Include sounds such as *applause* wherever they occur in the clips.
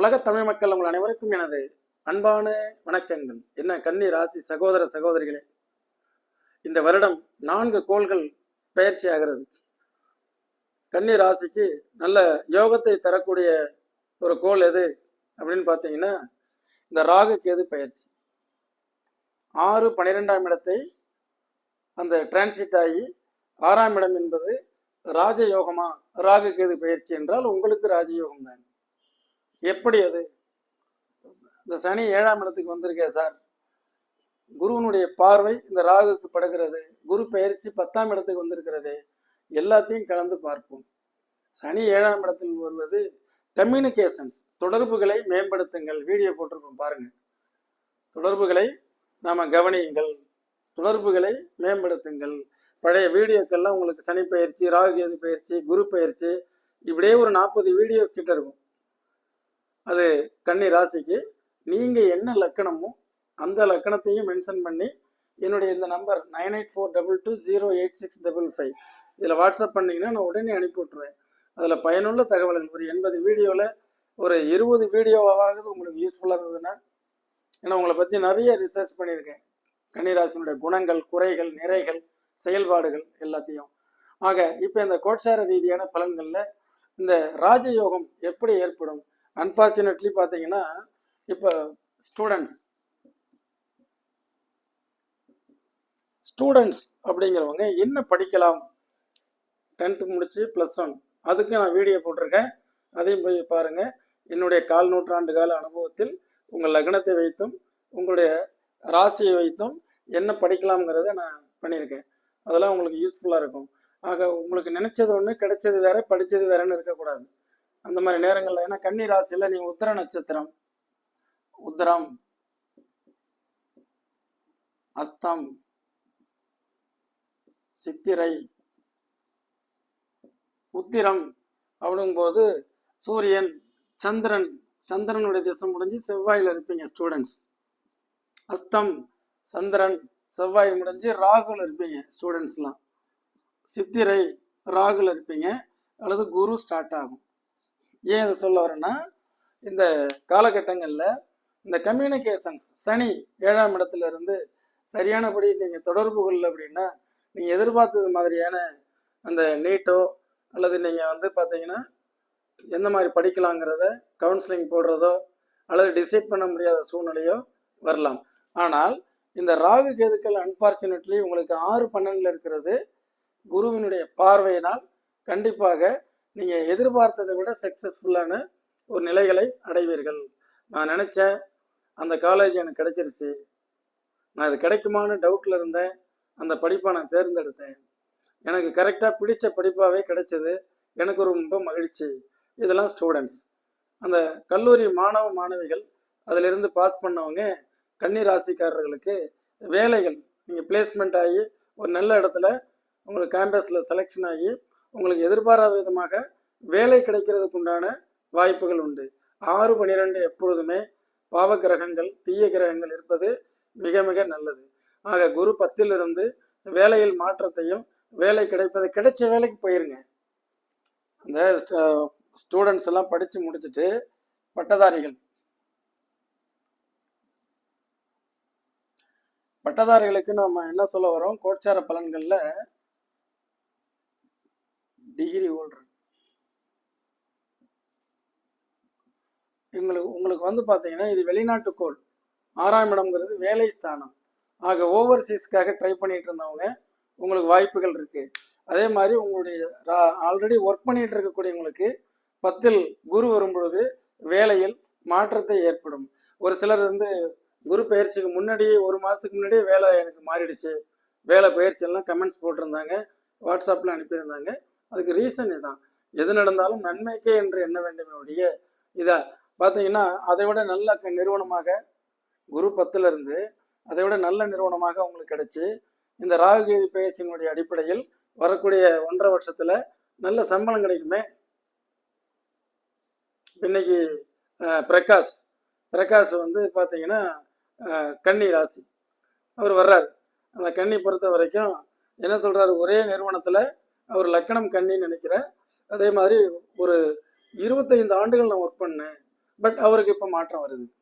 உலகத் தமிழ் மக்கள் உங்கள் அனைவருக்கும் எனது அன்பான வணக்கங்கள். என்ன கன்னி ராசி சகோதர சகோதரிகளே. இந்த வருடம் நான்கு கோள்கள் பயிற்சி ஆகிறது. கன்னி ராசிக்கு நல்ல யோகத்தை தரக்கூடிய ஒரு கோள் எது அப்படின்னு பார்த்தீங்கன்னா இந்த ராகு கேது பயிற்சி. ஆறு பன்னிரெண்டாம் இடத்தை அந்த டிரான்சிட் ஆகி ஆறாம் இடம் என்பது ராஜயோகமா? ராகு கேது பயிற்சி என்றால் உங்களுக்கு ராஜயோகம் தான் எப்படி அது? இந்த சனி ஏழாம் இடத்துக்கு வந்திருக்கே சார். குருவனுடைய பார்வை இந்த ராகுக்கு படுகிறது. குரு பயிற்சி பத்தாம் இடத்துக்கு வந்திருக்கிறது. எல்லாத்தையும் கலந்து பார்ப்போம். சனி ஏழாம் இடத்தில் வருவது கம்யூனிகேஷன்ஸ் தொடர்புகளை மேம்படுத்துங்கள். வீடியோ போட்டிருக்கோம் பாருங்க. தொடர்புகளை நாம கவனியுங்கள். தொடர்புகளை மேம்படுத்துங்கள். பழைய வீடியோக்கெல்லாம் உங்களுக்கு சனி பயிற்சி ராகு கேது பயிற்சி குரு பயிற்சி இப்படியே ஒரு நாற்பது வீடியோ கிட்ட இருக்கும். அது கன்னி ராசிக்கு. நீங்கள் என்ன லக்கணமோ அந்த லக்கணத்தையும் மென்ஷன் பண்ணி என்னுடைய இந்த number nine eight four double two zero eight six double five இதில் வாட்ஸ்அப் பண்ணிங்கன்னா நான் உடனே அனுப்பி விட்ருவேன் அதில் பயனுள்ள தகவல்கள் ஒரு எண்பது வீடியோவில் ஒரு இருபது வீடியோவாவது உங்களுக்கு யூஸ்ஃபுல்லாக இருந்ததுன்னா ஏன்னா உங்களை பற்றி நிறைய ரிசர்ச் பண்ணியிருக்கேன். கன்னிராசினுடைய குணங்கள் குறைகள் நிறைகள் செயல்பாடுகள் எல்லாத்தையும். ஆக இப்போ இந்த கோட்சார ரீதியான பலன்களில் இந்த ராஜயோகம் எப்படி ஏற்படும்? அன்ஃபார்ச்சுனேட்லி பார்த்தீங்கன்னா இப்போ ஸ்டூடெண்ட்ஸ் ஸ்டூடெண்ட்ஸ் அப்படிங்கிறவங்க என்ன படிக்கலாம்? டென்த்து முடிச்சு ப்ளஸ் ஒன் அதுக்கு நான் வீடியோ போட்டிருக்கேன். அதையும் போய் பாருங்கள் என்னுடைய கால் நூற்றாண்டு கால அனுபவத்தில் உங்கள் லக்னத்தை வைத்தும் உங்களுடைய ராசியை வைத்தும் என்ன படிக்கலாம்ங்கிறத நான் பண்ணியிருக்கேன். அதெல்லாம் உங்களுக்கு யூஸ்ஃபுல்லாக இருக்கும். ஆக உங்களுக்கு நினச்சது ஒன்று கிடைச்சது வேற படித்தது வேறன்னு இருக்கக்கூடாது. அந்த மாதிரி நேரங்களில். ஏன்னா கன்னி ராசியில் நீங்கள் உத்தர நட்சத்திரம் உத்தரம் அஸ்தம் சித்திரை உத்திரம் அப்படிங்கும்போது சூரியன் சந்திரன் சந்திரனுடைய திசை முடிஞ்சு செவ்வாயில் இருப்பீங்க ஸ்டூடெண்ட்ஸ் அஸ்தம் சந்திரன் செவ்வாய் முடிஞ்சு ராகுல இருப்பீங்க ஸ்டூடெண்ட்ஸ்லாம் சித்திரை ராகுல இருப்பீங்க. அல்லது குரு ஸ்டார்ட் ஆகும். ஏன் இதை சொல்ல வரேன்னா இந்த காலகட்டங்களில் இந்த கம்யூனிகேஷன்ஸ் சனி ஏழாம் இடத்துல இருந்து சரியானபடி நீங்கள் தொடர்பு கொள்ள அப்படின்னா நீங்கள் எதிர்பார்த்தது மாதிரியான அந்த நீட்டோ அல்லது நீங்கள் வந்து பார்த்தீங்கன்னா எந்த மாதிரி படிக்கலாங்கிறத கவுன்சிலிங் போடுறதோ அல்லது டிசைட் பண்ண முடியாத சூழ்நிலையோ வரலாம். ஆனால் இந்த ராகு கேதுக்கள் அன்பார்ச்சுனேட்லி உங்களுக்கு ஆறு பன்னெண்டில் இருக்கிறது. குருவினுடைய பார்வையினால் கண்டிப்பாக நீங்கள் எதிர்பார்த்ததை விட சக்ஸஸ்ஃபுல்லான ஒரு நிலைகளை அடைவீர்கள். நான் நினச்சேன் அந்த காலேஜ் எனக்கு கிடைச்சிருச்சு. நான் இது கிடைக்குமான்னு டவுட்டில் இருந்தேன். அந்த படிப்பை நான் தேர்ந்தெடுத்தேன். எனக்கு கரெக்டாக பிடிச்ச படிப்பாகவே கிடைச்சது. எனக்கு ரொம்ப மகிழ்ச்சி. இதெல்லாம் ஸ்டூடெண்ட்ஸ் அந்த கல்லூரி மாணவ மாணவிகள் அதிலிருந்து பாஸ் பண்ணவங்க கன்னி ராசிக்காரர்களுக்கு வேலைகள். நீங்கள் பிளேஸ்மெண்ட் ஆகி ஒரு நல்ல இடத்துல உங்களுக்கு கேம்பஸில் செலெக்ஷன் ஆகி உங்களுக்கு எதிர்பாராத விதமாக வேலை கிடைக்கிறதுக்கு உண்டான வாய்ப்புகள் உண்டு. ஆறு பன்னிரெண்டு எப்பொழுதுமே பாவ கிரகங்கள் தீய கிரகங்கள் இருப்பது மிக மிக நல்லது. ஆக குரு பத்திலிருந்து வேலையில் மாற்றத்தையும் வேலை கிடைப்பது கிடைச்ச வேலைக்கு போயிருங்க. அந்த ஸ்டூடெண்ட்ஸ் எல்லாம் படித்து முடிச்சுட்டு பட்டதாரிகள். பட்டதாரிகளுக்கு நம்ம என்ன சொல்ல வரோம்? கோட்சார பலன்களில் டிகிரி ஹோல்டர் எங்களுக்கு உங்களுக்கு வந்து பார்த்தீங்கன்னா இது வெளிநாட்டு கோள் ஆறாம் இடம்ங்கிறது வேலை ஸ்தானம். ஆக ஓவர்சீஸ்க்காக ட்ரை பண்ணிட்டு இருந்தவங்க உங்களுக்கு வாய்ப்புகள் இருக்கு. அதே மாதிரி உங்களுடைய ஆல்ரெடி ஒர்க் பண்ணிட்டு இருக்கக்கூடியவங்களுக்கு பத்தில் குரு வரும்பொழுது வேலையில் மாற்றத்தை ஏற்படும். ஒரு சிலர் வந்து குரு பயிற்சிக்கு முன்னாடியே ஒரு மாதத்துக்கு முன்னாடியே வேலை எனக்கு மாறிடுச்சு. வேலை பயிற்சியெல்லாம் கமெண்ட்ஸ் போட்டிருந்தாங்க. வாட்ஸ்அப்பில் அனுப்பியிருந்தாங்க. அதுக்கு ரீசன் இதுதான் எது நடந்தாலும் நன்மைக்கே என்று எண்ண வேண்டுமே ஒழிய இதை பார்த்தீங்கன்னா அதை விட நல்ல க- நிறுவனமாக குரு பத்துல இருந்து அதை விட நல்ல நிறுவனமாக உங்களுக்கு கிடைச்சி இந்த ராகுகேதி பயிற்சியினுடைய அடிப்படையில் வரக்கூடிய ஒன்றரை வருஷத்துல நல்ல சம்பளம் கிடைக்குமே. இன்னைக்கு பிரகாஷ் பிரகாஷ் வந்து பார்த்தீங்கன்னா கன்னி ராசி. அவர் வர்றார். அந்த கன்னி பொறுத்த வரைக்கும் என்ன சொல்றாரு? ஒரே நிறுவனத்தில் அவர் லக்கணம் கண்ணின்னு நினைக்கிறேன். அதே மாதிரி ஒரு இருபத்தைந்து ஆண்டுகள் நான் ஒர்க் பண்ணேன். பட் அவருக்கு இப்போ மாற்றம் வருது.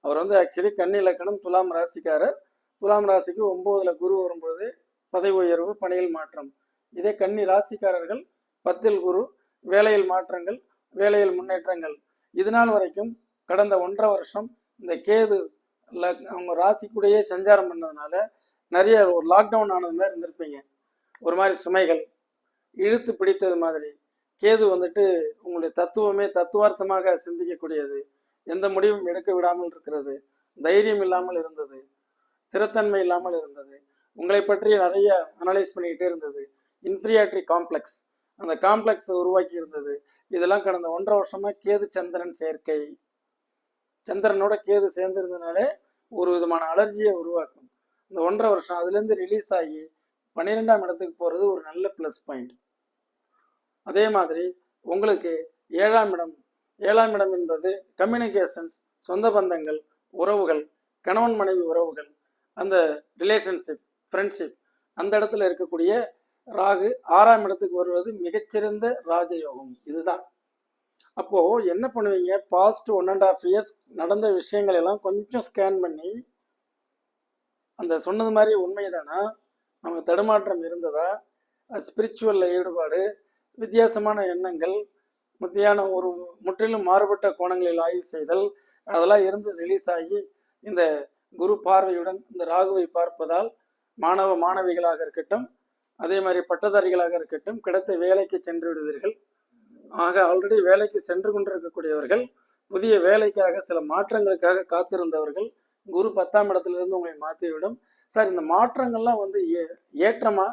அவர் வந்து ஆக்சுவலி கன்னி லக்கணம் துலாம் ராசிக்காரர். துலாம் ராசிக்கு ஒம்போதுல குரு வரும்பொழுது பதவி உயர்வு பணியில் மாற்றம். இதே கன்னி ராசிக்காரர்கள் பத்தில் குரு வேலையில் மாற்றங்கள் வேலையில் முன்னேற்றங்கள். இது நாள் வரைக்கும் கடந்த ஒன்றரை வருஷம் இந்த கேது லக்- அவங்க ராசிக்குடையே சஞ்சாரம் பண்ணதுனால நிறைய ஒரு லாக்டவுன் ஆனது மாதிரி இருந்திருப்பீங்க. ஒரு மாதிரி சுமைகள் இழுத்து பிடித்தது மாதிரி. கேது வந்துட்டு உங்களுடைய தத்துவமே தத்துவார்த்தமாக சிந்திக்கக்கூடியது. எந்த முடிவும் எடுக்க விடாமல் இருக்கிறது. தைரியம் இல்லாமல் இருந்தது. ஸ்திரத்தன்மை இல்லாமல் இருந்தது. உங்களை பற்றி நிறைய அனலைஸ் பண்ணிக்கிட்டே இருந்தது. இன்ஃபீரியாட்ரி காம்ப்ளெக்ஸ் அந்த காம்ப்ளெக்ஸ் உருவாக்கி இருந்தது. இதெல்லாம் கடந்த ஒன்றரை வருஷமா கேது சந்திரன் சேர்க்கை சந்திரனோட கேது சேர்ந்திருந்தனாலே ஒரு விதமான அலர்ஜியை உருவாக்கும். இந்த ஒன்றரை வருஷம் அதுலேருந்து ரிலீஸ் ஆகி பன்னிரெண்டாம் இடத்துக்கு போகிறது ஒரு நல்ல ப்ளஸ் பாயிண்ட் அதே மாதிரி உங்களுக்கு ஏழாம் இடம் ஏழாம் இடம் என்பது கம்யூனிகேஷன்ஸ் சொந்த பந்தங்கள் உறவுகள் கணவன் மனைவி உறவுகள் அந்த ரிலேஷன்ஷிப் ஃப்ரெண்ட்ஷிப் அந்த இடத்துல இருக்கக்கூடிய ராகு ஆறாம் இடத்துக்கு வருவது மிகச்சிறந்த ராஜயோகம். இதுதான். அப்போ என்ன பண்ணுவீங்க? Past one and half years நடந்த விஷயங்கள் எல்லாம் கொஞ்சம் ஸ்கேன் பண்ணி அந்த சொன்னது மாதிரி உண்மைதானா? நமக்கு தடுமாற்றம் இருந்ததா? ஸ்பிரிச்சுவலில் ஈடுபாடு வித்தியாசமான எண்ணங்கள் மத்தியான ஒரு முற்றிலும் மாறுபட்ட கோணங்களில் ஆய்வு செய்தல் அதெல்லாம் இருந்து ரிலீஸ் ஆகி இந்த குரு பார்வையுடன் இந்த ராகுவை பார்ப்பதால் மாணவ மாணவிகளாக இருக்கட்டும் அதே மாதிரி பட்டதாரிகளாக இருக்கட்டும் கிடைத்த வேலைக்கு சென்று விடுவீர்கள். ஆக ஆல்ரெடி வேலைக்கு சென்று கொண்டிருக்கக்கூடியவர்கள் புதிய வேலைக்காக சில மாற்றங்களுக்காக காத்திருந்தவர்கள் குரு பத்தாம் இடத்திலிருந்து உங்களை மாற்றிவிடும் சார் இந்த மாற்றங்கள்லாம் வந்து ஏ- ஏற்றமா?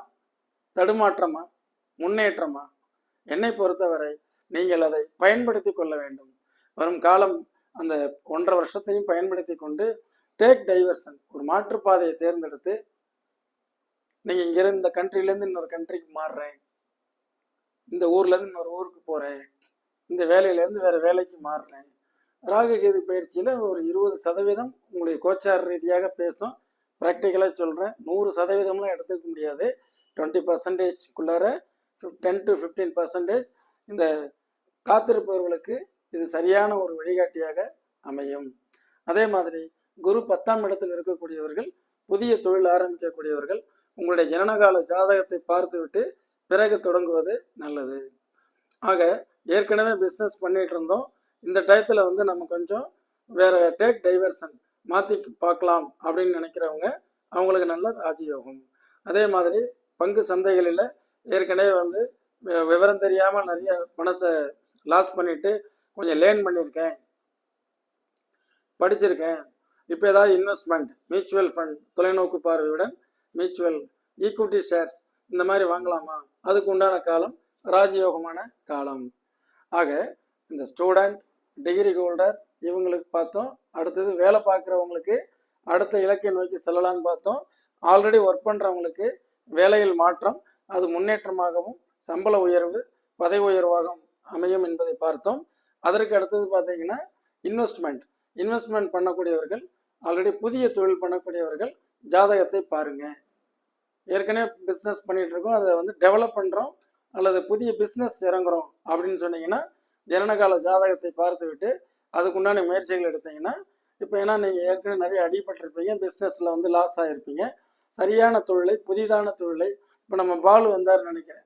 தடுமாற்றமா? முன்னேற்றமா? என்னை பொறுத்தவரை நீங்கள் அதை பயன்படுத்தி கொள்ள வேண்டும். வரும் காலம் அந்த ஒன்றரை வருஷத்தையும் பயன்படுத்தி கொண்டு டேக் டைவர்சன் ஒரு மாற்றுப்பாதையை தேர்ந்தெடுத்து நீங்கள் இங்கிருந்து இந்த கண்ட்ரிலேருந்து இன்னொரு கண்ட்ரிக்கு மாறுறேன். இந்த ஊர்லேருந்து இன்னொரு ஊருக்கு போகிறேன் இந்த வேலையிலேருந்து வேறு வேலைக்கு மாறுறேன். ராகுகேது பயிற்சியில் ஒரு இருபது சதவீதம் உங்களுடைய கோச்சார ரீதியாக பேசும். ப்ராக்டிக்கலாக சொல்கிறேன் நூறு சதவீதம்லாம் எடுத்துக்க முடியாது. டுவெண்ட்டி பர்சன்டேஜ்குள்ளார டென் டு ஃபிஃப்டீன் பர்சன்டேஜ் இந்த காத்திருப்பவர்களுக்கு இது சரியான ஒரு வழிகாட்டியாக அமையும். அதே மாதிரி குரு பத்தாம் இடத்தில் இருக்கக்கூடியவர்கள் புதிய தொழில் ஆரம்பிக்கக்கூடியவர்கள் உங்களுடைய ஜனனகால ஜாதகத்தை பார்த்துவிட்டு பிறகு தொடங்குவது நல்லது. ஆக ஏற்கனவே பிஸ்னஸ் பண்ணிட்டு இருந்தோம். இந்த டயத்தில் வந்து நம்ம கொஞ்சம் வேற டேக் டைவர்சன் மாற்றி பார்க்கலாம் அப்படின்னு நினைக்கிறவங்க அவங்களுக்கு நல்ல ராஜயோகம். அதே மாதிரி பங்கு சந்தைகளில் ஏற்கனவே வந்து விவரம் தெரியாமல் நிறைய பணத்தை லாஸ் பண்ணிட்டு கொஞ்சம் லேர்ன் பண்ணியிருக்கேன் படிச்சிருக்கேன். இப்போ ஏதாவது இன்வெஸ்ட்மெண்ட் மியூச்சுவல் ஃபண்ட் தொலைநோக்கு பார்வையுடன் மியூச்சுவல் ஈக்விட்டி ஷேர்ஸ் இந்த மாதிரி வாங்கலாமா? அதுக்கு உண்டான காலம் ராஜயோகமான காலம். ஆக இந்த ஸ்டூடெண்ட் டிகிரி ஹோல்டர் இவங்களுக்கு பார்த்தோம். அடுத்தது வேலை பார்க்குறவங்களுக்கு அடுத்த இலக்கை நோக்கி செல்லலாம்னு பார்த்தோம். ஆல்ரெடி ஒர்க் பண்ணுறவங்களுக்கு வேலையில் மாற்றம் அது முன்னேற்றமாகவும் சம்பள உயர்வு பதவி உயர்வாகவும் அமையும் என்பதை பார்த்தோம். அதற்கு அடுத்தது பார்த்தீங்கன்னா இன்வெஸ்ட்மெண்ட் இன்வெஸ்ட்மெண்ட் பண்ணக்கூடியவர்கள் ஆல்ரெடி புதிய தொழில் பண்ணக்கூடியவர்கள் ஜாதகத்தை பாருங்க. ஏற்கனவே பிஸ்னஸ் பண்ணிகிட்ருக்கோம் இருக்கோம். அதை வந்து டெவலப் பண்ணுறோம் அல்லது புதிய பிஸ்னஸ் இறங்குறோம் அப்படின்னு சொன்னீங்கன்னா ஜனனகால ஜாதகத்தை பார்த்துவிட்டு அதுக்குண்டான முயற்சிகள் எடுத்தீங்கன்னா இப்போ ஏன்னா நீங்கள் ஏற்கனவே நிறைய அடிபட்டிருப்பீங்க பிஸ்னஸில் வந்து லாஸ் ஆகிருப்பீங்க சரியான தொழிலை புதிதான தொழிலை இப்போ நம்ம பாலு வந்தார் நினைக்கிறேன்.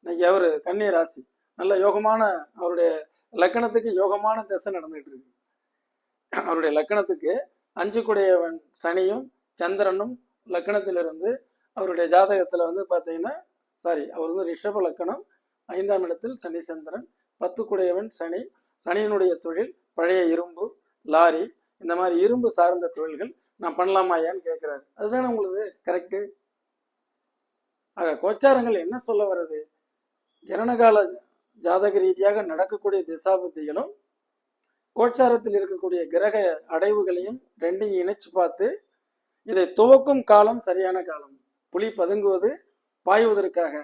இன்னைக்கு அவர் கன்னி ராசி நல்ல யோகமான அவருடைய லக்கணத்துக்கு யோகமான திசை நடந்துகிட்டு இருக்கு. அவருடைய லக்கணத்துக்கு அஞ்சு குடையவன் சனியும் சந்திரனும் லக்கணத்திலிருந்து அவருடைய ஜாதகத்தில் வந்து பார்த்தீங்கன்னா சாரி அவர் வந்து ரிஷப லக்கணம் ஐந்தாம் இடத்தில் சனி சந்திரன் பத்துக்குடையவன் சனி. சனியினுடைய தொழில் பழைய இரும்பு லாரி. இந்த மாதிரி இரும்பு சார்ந்த தொழில்கள் நான் பண்ணலாமாயான்னு கேட்குறாரு அதுதானே உங்களுக்கு கரெக்டு ஆக கோச்சாரங்கள் என்ன சொல்ல வருது ஜனனகால ஜாதக ரீதியாக நடக்கக்கூடிய திசாபுத்திகளும் கோச்சாரத்தில் இருக்கக்கூடிய கிரக அடைவுகளையும் ரெண்டையும் இணைச்சு பார்த்து இதை துவக்கும் காலம் சரியான காலம். புலி பதுங்குவது பாய்வதற்காக.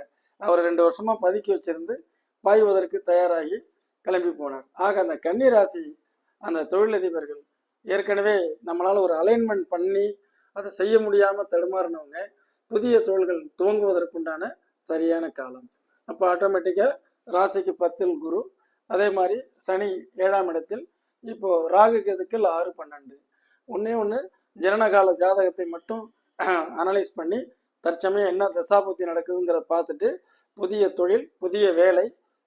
அவர் ரெண்டு வருஷமா பதுக்கி வச்சிருந்து பாய்வதற்கு தயாராகி கிளம்பி போனார். ஆக அந்த கன்னி ராசி அந்த தொழிலதிபர்கள் ஏற்கனவே நம்மளால் ஒரு அலைன்மெண்ட் பண்ணி அதை செய்ய முடியாமல் தடுமாறினவங்க புதிய தொழில்கள் துவங்குவதற்குண்டான சரியான காலம். அப்போ ஆட்டோமேட்டிக்காக ராசிக்கு பத்தில் குரு அதே மாதிரி சனி ஏழாம் இடத்தில் இப்போது ராகு கேதுக்கள் ஆறு பன்னெண்டு. ஒன்றே ஒன்று ஜனனகால ஜாதகத்தை மட்டும் *clears throat* அனலைஸ் பண்ணி தற்சமயம் என்ன தசாபுத்தி நடக்குதுங்கிறத பார்த்துட்டு புதிய தொழில் புதிய வேலை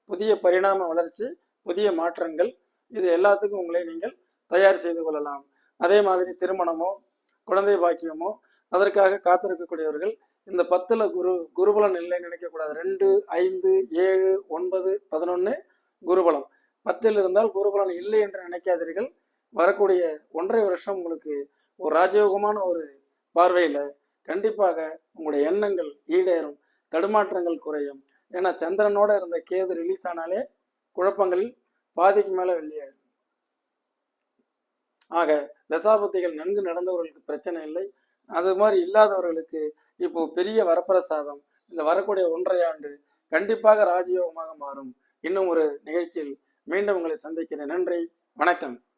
புதிய பரிணாம வளர்ச்சி புதிய மாற்றங்கள் இது எல்லாத்துக்கும் உங்களை நீங்கள் தயார் செய்து கொள்ளலாம். அதே மாதிரி திருமணமோ குழந்தை பாக்கியமோ அதற்காக காத்திருக்கக்கூடியவர்கள் இந்த பத்துல குரு குருபலன் இல்லைன்னு நினைக்கக்கூடாது. ரெண்டு ஐந்து ஏழு ஒன்பது பதினொன்று குருபலம். பத்தில் இருந்தால் குருபலன் இல்லை என்று நினைக்காதீர்கள். வரக்கூடிய ஒன்றரை வருஷம் உங்களுக்கு ஒரு ராஜயோகமான ஒரு பார்வையில் கண்டிப்பாக உங்களுடைய எண்ணங்கள் ஈடேறும் தடுமாற்றங்கள் குறையும். ஏன்னா சந்திரனோட இருந்த கேது ரிலீஸ் ஆனாலே குழப்பங்கள் பாதிக்கு மேலே வெளியாயிடும். ஆக தசாபத்திகள் நன்கு நடந்தவர்களுக்கு பிரச்சனை இல்லை. அது மாதிரி இல்லாதவர்களுக்கு இப்போ பெரிய வரப்பிரசாதம் இந்த வரக்கூடிய ஒன்றரை ஆண்டு கண்டிப்பாக ராஜயோகமாக மாறும். இன்னும் ஒரு நிகழ்ச்சியில் மீண்டும் உங்களை சந்திக்கிறேன். நன்றி வணக்கம்.